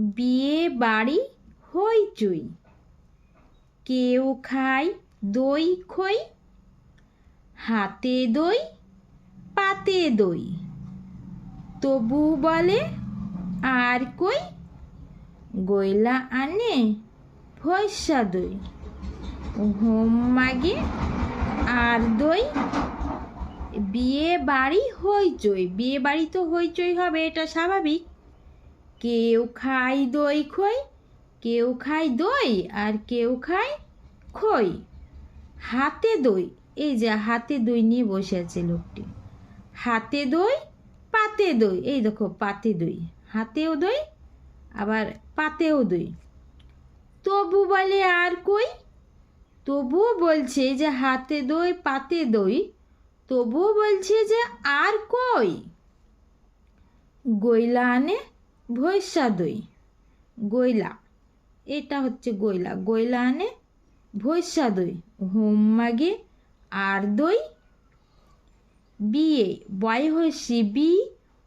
বিয়ে বাড়ি হইচই কেউ খায় দই খই, হাতে দই, পাতে দই। তবু বলে, আর কই? গয়লা আনে ভয়সা দই। হোম মাগে আর দই। বিয়ে বাড়ি হইচই বিয়ে বাড়ি তো হইচই হবে, এটা স্বাভাবিক। কেউ খায় দই খই, কেউ খায় দই আর কেউ খায় খই। হাতে দই, এই যে হাতে দই নিয়ে বসে আছে লোকটি। হাতে দই, পাতে দই, এই দেখো পাতে দই। হাতেও দই, আবার পাতেও দই। তবু বলে আর কই? তবুও বলছে যে হাতে দই, পাতে দই। তবুও বলছে যে আর কই? গইলা আনে ভৈসা দই এটা হচ্ছে গইলা গইলা আনে ভৈসা দই হোম মাগে আর দই। বিয়ে। বয় হয়েছি বি।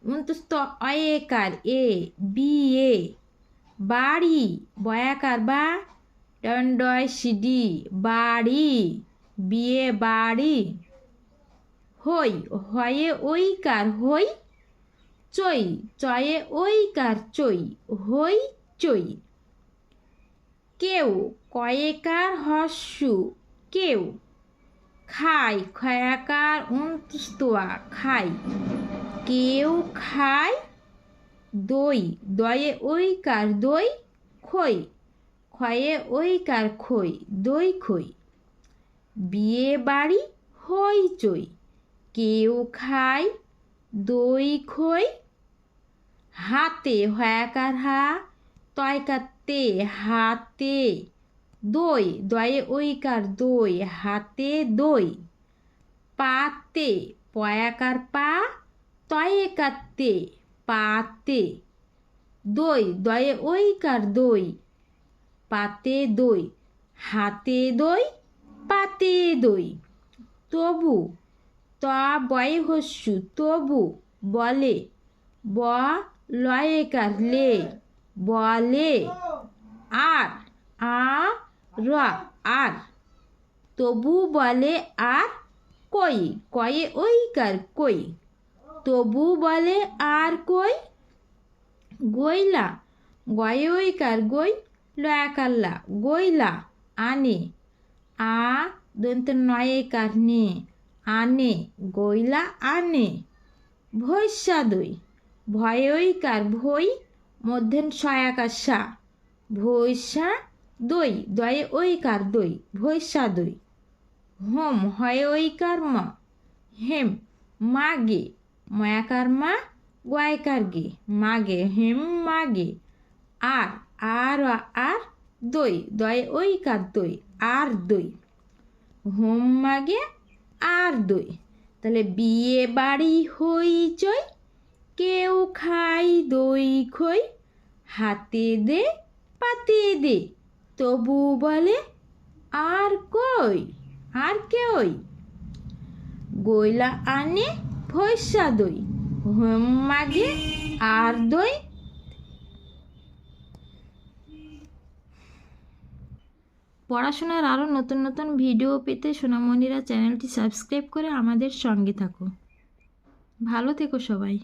উন্তস্ত অয়েকার এ। বিয়ে। বাড়ি। বয়াকার বা দণ্ডয় সিডি। বাড়ি। বিয়ে বাড়ি। হই। হয়ে ওইকার হই চই, চয়ে ওইকার চই, হই চই। কেউ কয়েকার হস্যু, কেউ খায় খয়াকার উন্তস্তোয়া খায়। কেউ খায় দই, দয়ে ওইকার দই, খই। ক্ষয়ে ওইকার খই, দই খই। বিয়ে বাড়ি হইচই কেউ খায় দই খই হাতে হয়াকার হা তয়কাতে হাতে, দই, দয়ে ওইকার দই, হাতে দই। পাতে পয়াকার পা তয়ে তয়েকাতে পাতে। দই, দয়ে ওইকার দই, পাতে দই, হাতে দই, পাতে দই। তবু, ত বয়ে হস্যু, তবু বলে ব লয়েকার লে বলে আর আ র, আর। তবু বলে আর কই, কয়ে ওইকার কই? তবু বলে আর কই? গইলা, গয়ে ওই ওইকার গই? লয়াকাল্লা, গইলা, আনে। আ, দন্ত নয়ে কার নে? আনে, গইলা, আনে। ভৈসা দই। ভয়ে ওইকার ভই মধ্যেন সয়াকার সা ভৈসা দই দয়ে ওইকার দই ভৈসা দই হোম, হয়ে ওইকার ম। হেম মাগে ময়াকার মা গয়কার গে। মাগে হেম মাগে আর আর আর দই দয়ে ওইকার দই আর দই হোম মাগে আর দই তাহলে বিয়ে বাড়ি হইচই। কেউ খাই দই খই, হাতে দে, পাতে দে, তবু বলে, আর কই, আর কেউই? গইলা আনে ভৈসা দই, হোম মাগে আর দই। পড়াশোনার আরও নতুন নতুন ভিডিও পেতে সোনামণিরা চ্যানেলটি সাবস্ক্রাইব করে আমাদের সঙ্গে থাকো। ভালো থেকো সবাই।